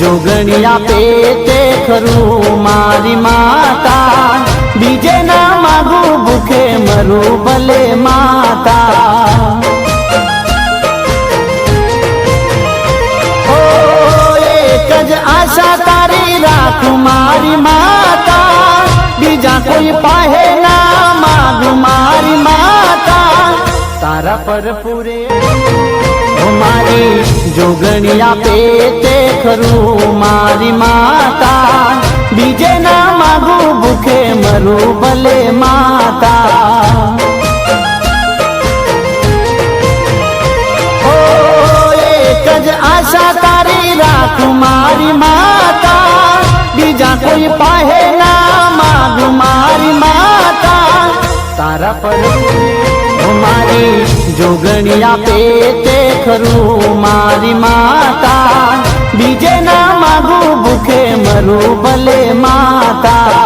જોગણિયા પેતે ખરું મારી માતા. બીજે ના માગું ભૂખે મરું ભલે માતા. એક જ આશા તારી રાખું મારી માતા. બીજા કોઈ પાહે ના માગું મારી માતા. તારા પર પૂરે ઓ મારી આપે તે ખરું મારી માતા. બીજે ના માગું ભૂખે મરું ભલે માતા. એક જ આશા તારી રાખું મારી માતા. બીજા કોઈ પાહે ના માગું મારી માતા. તારા પર ઓ મારી આપે તે ખરું મારી માતા. બીજે ના માગું ભૂખે મરું ભલે માતા.